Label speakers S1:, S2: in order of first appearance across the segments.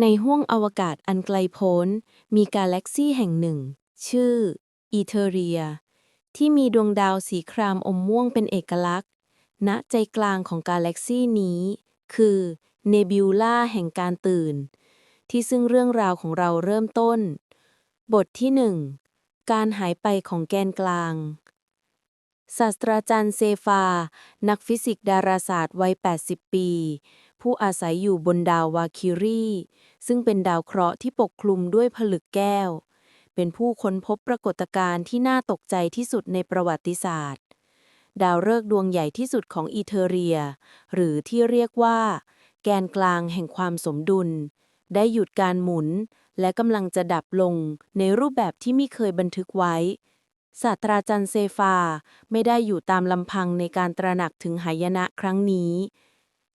S1: ในห้วงอวกาศอันไกลโพ้น มีกาแล็กซีแห่งหนึ่ง ชื่ออีเทเรีย ที่มีดวงดาวสีครามอมม่วงเป็นเอกลักษณ์ ณใจกลางของกาแล็กซีนี้ คือเนบิวลาแห่งการตื่น ที่ซึ่งเรื่องราวของเราเริ่มต้น บทที่หนึ่งการหายไปของแกนกลางศาสตราจารย์เซฟา นักฟิสิกส์ดาราศาสตร์วัย 80 ปี ผู้อาศัยอยู่บนดาววาคิรีซึ่งเป็นดาวเคราะห์ที่ปกคลุมด้วยผลึกแก้ว เป็นผู้ค้นพบปรากฏการณ์ที่น่าตกใจที่สุดในประวัติศาสตร์ ดาวฤกษ์ดวงใหญ่ที่สุดของอีเทเรีย หรือที่เรียกว่า แกนกลางแห่งความสมดุล ได้หยุดการหมุน และกำลังจะดับลงในรูปแบบที่ไม่เคยบันทึกไว้ศาสตราจารย์เซฟา ไม่ได้อยู่ตามลำพังในการตระหนักถึงหายนะครั้งนี้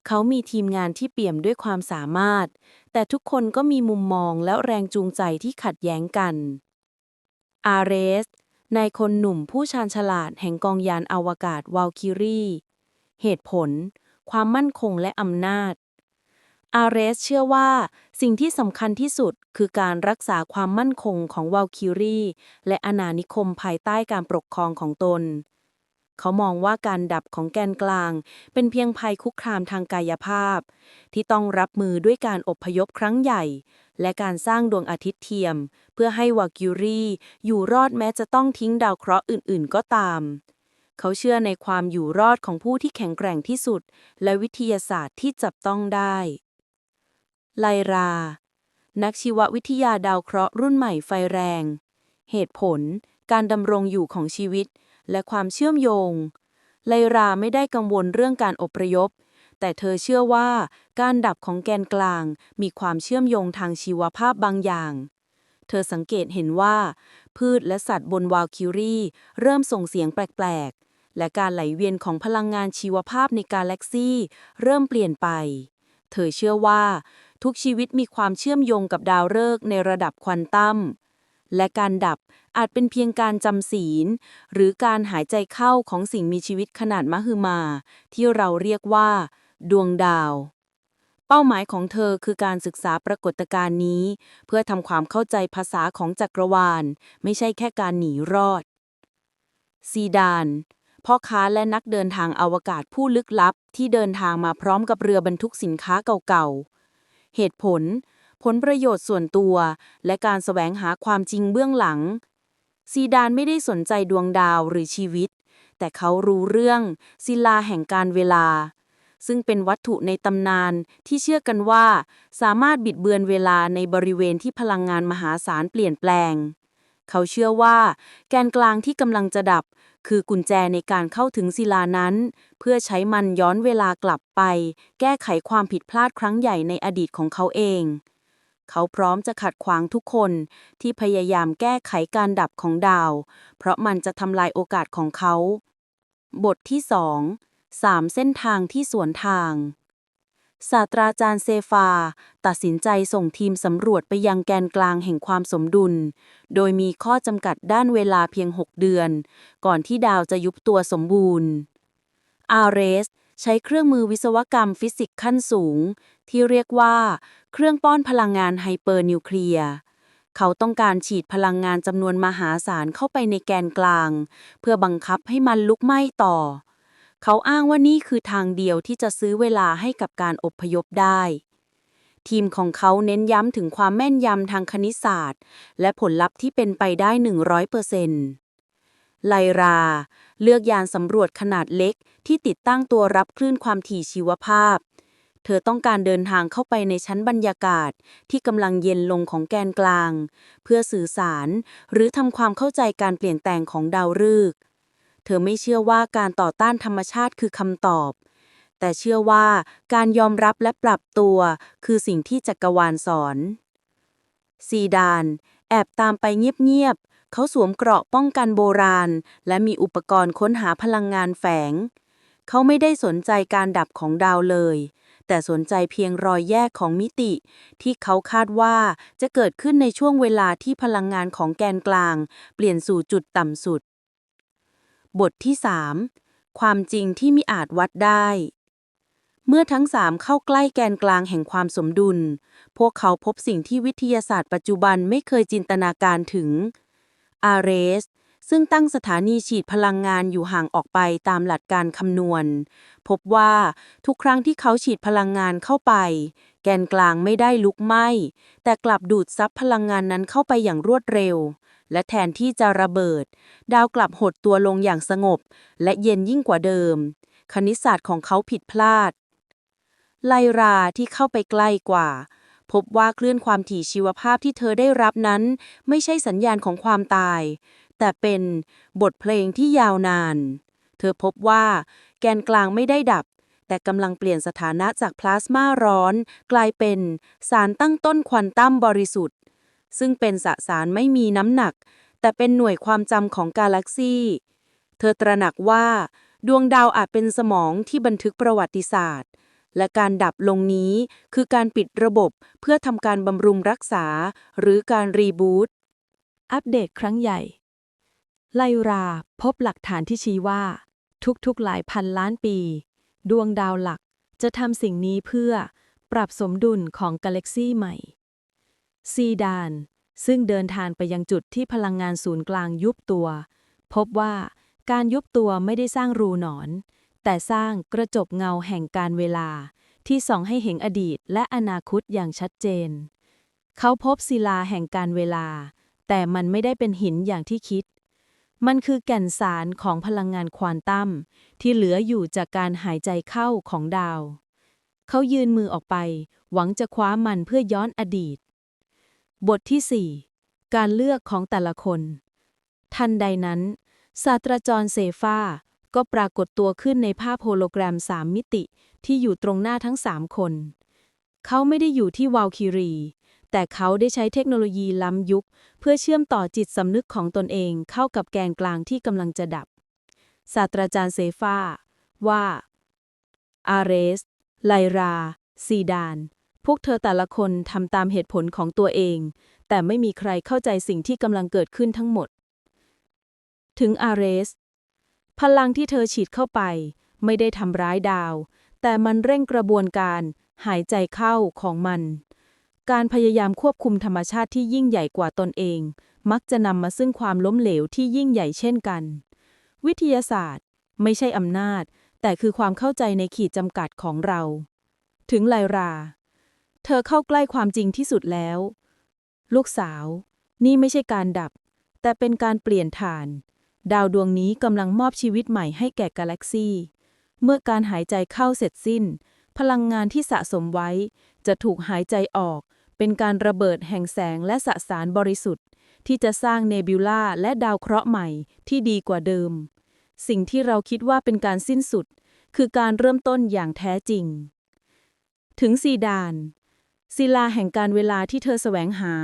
S1: เขามีทีมงานที่เปี่ยมด้วยความสามารถ แต่ทุกคนก็มีมุมมองและแรงจูงใจที่ขัดแย้งกัน อาเรส นายคนหนุ่มผู้ชาญฉลาดแห่งกองยานอวกาศวาลคิรี เหตุผล ความมั่นคงและอำนาจ อาเรสเชื่อว่า สิ่งที่สำคัญที่สุดคือการรักษาความมั่นคงของวาลคิรี และอาณานิคมภายใต้การปกครองของตน เขามองว่าการดับของแกนกลาง เป็นเพียงภัยคุกคามทางกายภาพ ที่ต้องรับมือด้วยการอบพยพครั้งใหญ่ และการสร้างดวงอาทิตย์เทียม เพื่อให้วาลคิรีอยู่รอดแม้จะต้องทิ้งดาวเคราะห์อื่น ๆ ก็ตาม เขาเชื่อในความอยู่รอดของผู้ที่แข็งแกร่งที่สุด และวิทยาศาสตร์ที่จับต้องได้ ไลรา นักชีววิทยาดาวเคราะห์รุ่นใหม่ไฟแรง เหตุผล การดำรงอยู่ของชีวิต และความเชื่อมโยง ไลราไม่ได้กังวลเรื่องการอพยพ แต่เธอเชื่อว่าการดับของแกนกลางมีความเชื่อมโยงทางชีวภาพบางอย่าง เธอสังเกตเห็นว่า พืชและสัตว์บนวาลคิรีเริ่มส่งเสียงแปลกๆ และการไหลเวียนของพลังงานชีวภาพในกาแล็กซีเริ่มเปลี่ยนไป เธอเชื่อว่าทุกชีวิตมีความเชื่อมโยงกับดาวฤกษ์ในระดับควอนตัม และการดับอาจเป็นเพียงการจำศีล หรือการหายใจเข้าของสิ่งมีชีวิตขนาดมหึมา ที่เราเรียกว่า ดวงดาว เป้าหมายของเธอคือการศึกษาปรากฏการณ์นี้ เพื่อทำความเข้าใจภาษาของจักรวาล ไม่ใช่แค่การหนีรอด ซีดานพ่อค้าและนักเดินทางอวกาศผู้ลึกลับที่เดินทางมาพร้อมกับเรือบรรทุกสินค้าเก่าๆ เหตุผล ผลประโยชน์ส่วนตัว และการแสวงหาความจริงเบื้องหลัง ซีดานไม่ได้สนใจดวงดาวหรือชีวิต แต่เขารู้เรื่อง ศิลาแห่งการเวลา ซึ่งเป็นวัตถุในตำนานที่เชื่อกันว่า สามารถบิดเบือนเวลาในบริเวณที่พลังงานมหาศาลเปลี่ยนแปลง เขาเชื่อว่า แกนกลางที่กำลังจะดับคือกุญแจในการเข้าถึงศิลานั้น เพื่อใช้มันย้อนเวลากลับไป แก้ไขความผิดพลาดครั้งใหญ่ในอดีตของเขาเอง เขาพร้อมจะขัดขวางทุกคนที่พยายามแก้ไขการดับของดาว เพราะมันจะทำลายโอกาสของเขา บทที่สองสามเส้นทางที่สวนทาง ศาสตราจารย์เซฟา ตัดสินใจส่งทีมสำรวจไปยังแกนกลางแห่งความสมดุล โดยมีข้อจำกัดด้านเวลาเพียง 6 เดือน ก่อนที่ดาวจะยุบตัวสมบูรณ์อาเรสใช้เครื่องมือวิศวกรรมฟิสิกส์ขั้นสูง ที่เรียกว่า เครื่องป้อนพลังงานไฮเปอร์นิวเคลียร์เขาต้องการฉีดพลังงานจำนวนมหาศาลเข้าไปในแกนกลาง เพื่อบังคับให้มันลุกไหม้ต่อ เขาอ้างว่านี่คือทางเดียวที่จะซื้อเวลาให้กับการอบพยพได้ ทีมของเขาเน้นย้ำถึงความแม่นยำทางคณิตศาสตร์ และผลลัพธ์ที่เป็นไปได้ 100%ไลรา เลือกยานสำรวจขนาดเล็กที่ติดตั้งตัวรับคลื่นความถี่ชีวภาพ เธอต้องการเดินทางเข้าไปในชั้นบรรยากาศที่กำลังเย็นลงของแกนกลาง เพื่อสื่อสาร หรือทำความเข้าใจการเปลี่ยนแปลงของดาวฤกษ์เธอไม่เชื่อว่าการต่อต้านธรรมชาติคือคำตอบ แต่เชื่อว่าการยอมรับและปรับตัวคือสิ่งที่จักรวาลสอน ซีดาน แอบตามไปเงียบๆเขาสวมเกราะป้องกันโบราณ และมีอุปกรณ์ค้นหาพลังงานแฝง เขาไม่ได้สนใจการดับของดาวเลย แต่สนใจเพียงรอยแยกของมิติ ที่เขาคาดว่าจะเกิดขึ้นในช่วงเวลาที่พลังงานของแกนกลาง เปลี่ยนสู่จุดต่ำสุด บทที่ 3 ความจริงที่มิอาจวัดได้
S2: เมื่อทั้งสามเข้าใกล้แกนกลางแห่งความสมดุล พวกเขาพบสิ่งที่วิทยาศาสตร์ปัจจุบันไม่เคยจินตนาการถึงอารเรส ซึ่งตั้งสถานีฉีดพลังงานอยู่ห่างออกไปตามหลักการคำนวณ พบว่าทุกครั้งที่เขาฉีดพลังงานเข้าไป แกนกลางไม่ได้ลุกไหม้ แต่กลับดูดซับพลังงานนั้นเข้าไปอย่างรวดเร็ว และแทนที่จะระเบิด ดาวกลับหดตัวลงอย่างสงบ และเย็นยิ่งกว่าเดิม คณิตศาสตร์ของเขาผิดพลาด ไลราที่เข้าไปใกล้กว่าพบว่าคลื่นความถี่ชีวภาพที่เธอได้รับนั้น ไม่ใช่สัญญาณของความตาย แต่เป็นบทเพลงที่ยาวนาน เธอพบว่าแกนกลางไม่ได้ดับ แต่กำลังเปลี่ยนสถานะจากพลาสมาร้อน กลายเป็นสารตั้งต้นควอนตัมบริสุทธิ์ ซึ่งเป็นสสารไม่มีน้ำหนัก แต่เป็นหน่วยความจำของกาแล็กซีเธอตระหนักว่า ดวงดาวอาจเป็นสมองที่บันทึกประวัติศาสตร์และการดับลงนี้คือการปิดระบบเพื่อทำการบำรุงรักษา หรือการรีบูต
S1: อัปเดตครั้งใหญ่ ไลราพบหลักฐานที่ชี้ว่า ทุกๆหลายพันล้านปี ดวงดาวหลักจะทำสิ่งนี้เพื่อปรับสมดุลของกาแล็กซีใหม่ ซีดาน ซึ่งเดินทางไปยังจุดที่พลังงานศูนย์กลางยุบตัว พบว่าการยุบตัวไม่ได้สร้างรูหนอน แต่สร้างกระจกเงาแห่งการเวลาที่ส่องให้เห็นอดีตและอนาคตอย่างชัดเจน เขาพบศิลาแห่งการเวลา แต่มันไม่ได้เป็นหินอย่างที่คิด มันคือแก่นสารของพลังงานควอนตัมที่เหลืออยู่จากการหายใจเข้าของดาว เขายืนมือออกไป หวังจะคว้ามันเพื่อย้อนอดีต บทที่ 4 การเลือกของแต่ละคน ทันใดนั้น ศาสตราจารย์เซฟาก็ปรากฏตัวขึ้นในภาพโฮโลแกรมสามมิติที่อยู่ตรงหน้าทั้งสามคน เขาไม่ได้อยู่ที่วาลคิรี แต่เขาได้ใช้เทคโนโลยีล้ำยุค เพื่อเชื่อมต่อจิตสำนึกของตนเองเข้ากับแกนกลางที่กำลังจะดับ ศาสตราจารย์เซฟาว่าอาเรส ไลรา ซีดาน พวกเธอแต่ละคนทำตามเหตุผลของตัวเอง แต่ไม่มีใครเข้าใจสิ่งที่กำลังเกิดขึ้นทั้งหมด ถึงอาเรส พลังที่เธอฉีดเข้าไป ไม่ได้ทำร้ายดาว แต่มันเร่งกระบวนการหายใจเข้าของมัน การพยายามควบคุมธรรมชาติที่ยิ่งใหญ่กว่าตนเอง มักจะนำมาซึ่งความล้มเหลวที่ยิ่งใหญ่เช่นกัน วิทยาศาสตร์ ไม่ใช่อำนาจ แต่คือความเข้าใจในขีดจำกัดของเรา ถึงไลรา เธอเข้าใกล้ความจริงที่สุดแล้ว ลูกสาว นี่ไม่ใช่การดับ แต่เป็นการเปลี่ยนฐาน ดาวดวงนี้กำลังมอบชีวิตใหม่ให้แก่กาแล็กซีเมื่อการหายใจเข้าเสร็จสิ้น พลังงานที่สะสมไว้จะถูกหายใจออก เป็นการระเบิดแห่งแสงและสสารบริสุทธิ์ ที่จะสร้างเนบิวลาและดาวเคราะห์ใหม่ที่ดีกว่าเดิม สิ่งที่เราคิดว่าเป็นการสิ้นสุด คือการเริ่มต้นอย่างแท้จริง ถึงซีดานศิลาแห่งการเวลาที่เธอแสวงหา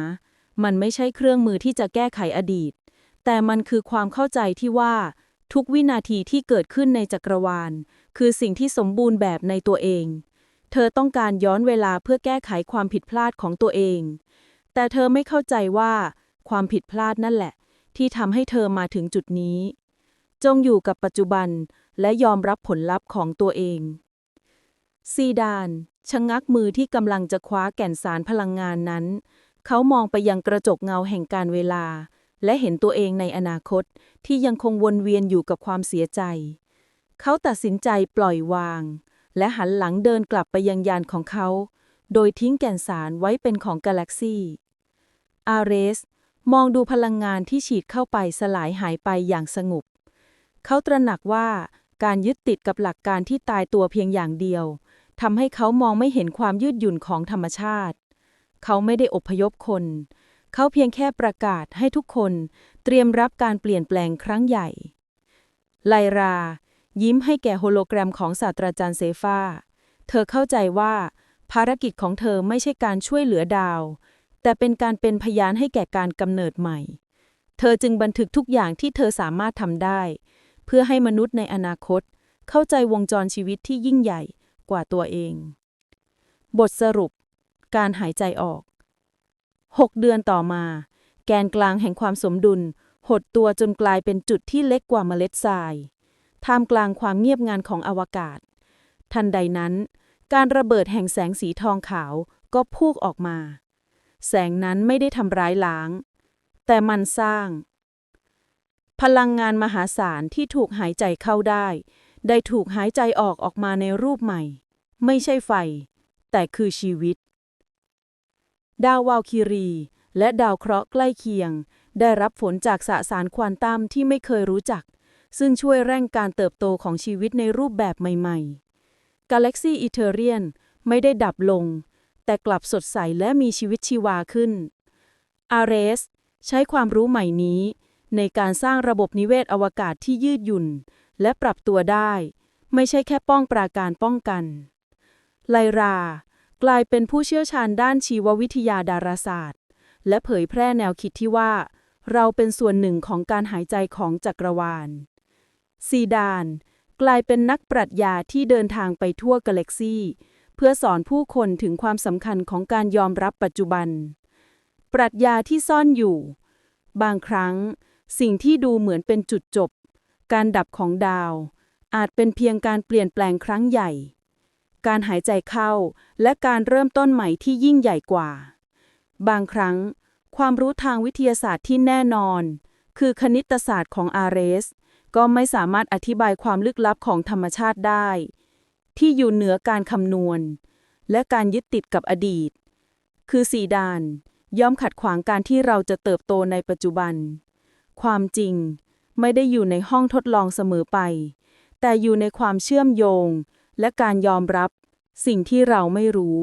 S1: มันไม่ใช่เครื่องมือที่จะแก้ไขอดีต แต่มันคือความเข้าใจที่ว่า ทุกวินาทีที่เกิดขึ้นในจักรวาล คือสิ่งที่สมบูรณ์แบบในตัวเอง เธอต้องการย้อนเวลาเพื่อแก้ไขความผิดพลาดของตัวเอง แต่เธอไม่เข้าใจว่า ความผิดพลาดนั่นแหละ ที่ทำให้เธอมาถึงจุดนี้ จงอยู่กับปัจจุบันและยอมรับผลลัพธ์ของตัวเอง ซีดานชะงักมือที่กำลังจะคว้าแก่นสารพลังงานนั้น เขามองไปยังกระจกเงาแห่งการเวลา และเห็นตัวเองในอนาคตที่ยังคงวนเวียนอยู่กับความเสียใจ เขาตัดสินใจปล่อยวาง และหันหลังเดินกลับไปยังยานของเขา โดยทิ้งแก่นสารไว้เป็นของกาแล็กซีอาเรส มองดูพลังงานที่ฉีดเข้าไปสลายหายไปอย่างสงบ เขาตระหนักว่าการยึดติดกับหลักการที่ตายตัวเพียงอย่างเดียวทำให้เขามองไม่เห็นความยืดหยุ่นของธรรมชาติ เขาไม่ได้อพยพคน เขาเพียงแค่ประกาศให้ทุกคน เตรียมรับการเปลี่ยนแปลงครั้งใหญ่ ไลรา ยิ้มให้แก่โฮโลแกรมของศาสตราจารย์เซฟาเธอเข้าใจว่า ภารกิจของเธอไม่ใช่การช่วยเหลือดาว แต่เป็นการเป็นพยานให้แก่การกำเนิดใหม่ เธอจึงบันทึกทุกอย่างที่เธอสามารถทำได้ เพื่อให้มนุษย์ในอนาคต เข้าใจวงจรชีวิตที่ยิ่งใหญ่กว่าตัวเอง บทสรุป การหายใจออก 6 เดือนต่อมา แกนกลางแห่งความสมดุลหดตัวจนกลายเป็นจุดที่เล็กกว่าเมล็ดทราย ท่ามกลางความเงียบงันของอวกาศ ทันใดนั้น
S2: การระเบิดแห่งแสงสีทองขาวก็พุ่งออกมา แสงนั้นไม่ได้ทำร้ายล้าง แต่มันสร้าง พลังงานมหาศาลที่ถูกหายใจเข้าได้ ได้ถูกหายใจออกออกมาในรูปใหม่ ไม่ใช่ไฟ แต่คือชีวิต ดาววาลคิรี และดาวเคราะห์ใกล้เคียง ได้รับผลจากสสารควอนตัมที่ไม่เคยรู้จัก ซึ่งช่วยเร่งการเติบโตของชีวิตในรูปแบบใหม่ๆกาแล็กซีอีเทเรียนไม่ได้ดับลง แต่กลับสดใสและมีชีวิตชีวาขึ้นอาเรสใช้ความรู้ใหม่นี้ ในการสร้างระบบนิเวศอวกาศที่ยืดหยุ่น และปรับตัวได้ ไม่ใช่แค่ป้องปราการป้องกันไลรากลายเป็นผู้เชี่ยวชาญด้านชีววิทยาดาราศาสตร์ และเผยแพร่แนวคิดที่ว่า เราเป็นส่วนหนึ่งของการหายใจของจักรวาล ซีดาน กลายเป็นนักปรัชญาที่เดินทางไปทั่วกาแล็กซีเพื่อสอนผู้คนถึงความสำคัญของการยอมรับปัจจุบัน ปรัชญาที่ซ่อนอยู่ บางครั้ง สิ่งที่ดูเหมือนเป็นจุดจบ การดับของดาว อาจเป็นเพียงการเปลี่ยนแปลงครั้งใหญ่ การหายใจเข้าและการเริ่มต้นใหม่ที่ยิ่งใหญ่กว่า บางครั้ง ความรู้ทางวิทยาศาสตร์ที่แน่นอน คือคณิตศาสตร์ของอาเรส ก็ไม่สามารถอธิบายความลึกลับของธรรมชาติได้ ที่อยู่เหนือการคำนวณ และการยึดติดกับอดีต คือสีดาน ย่อมขัดขวางการที่เราจะเติบโตในปัจจุบัน ความจริงไม่ได้อยู่ในห้องทดลองเสมอไป แต่อยู่ในความเชื่อมโยง และการยอมรับ สิ่งที่เราไม่รู้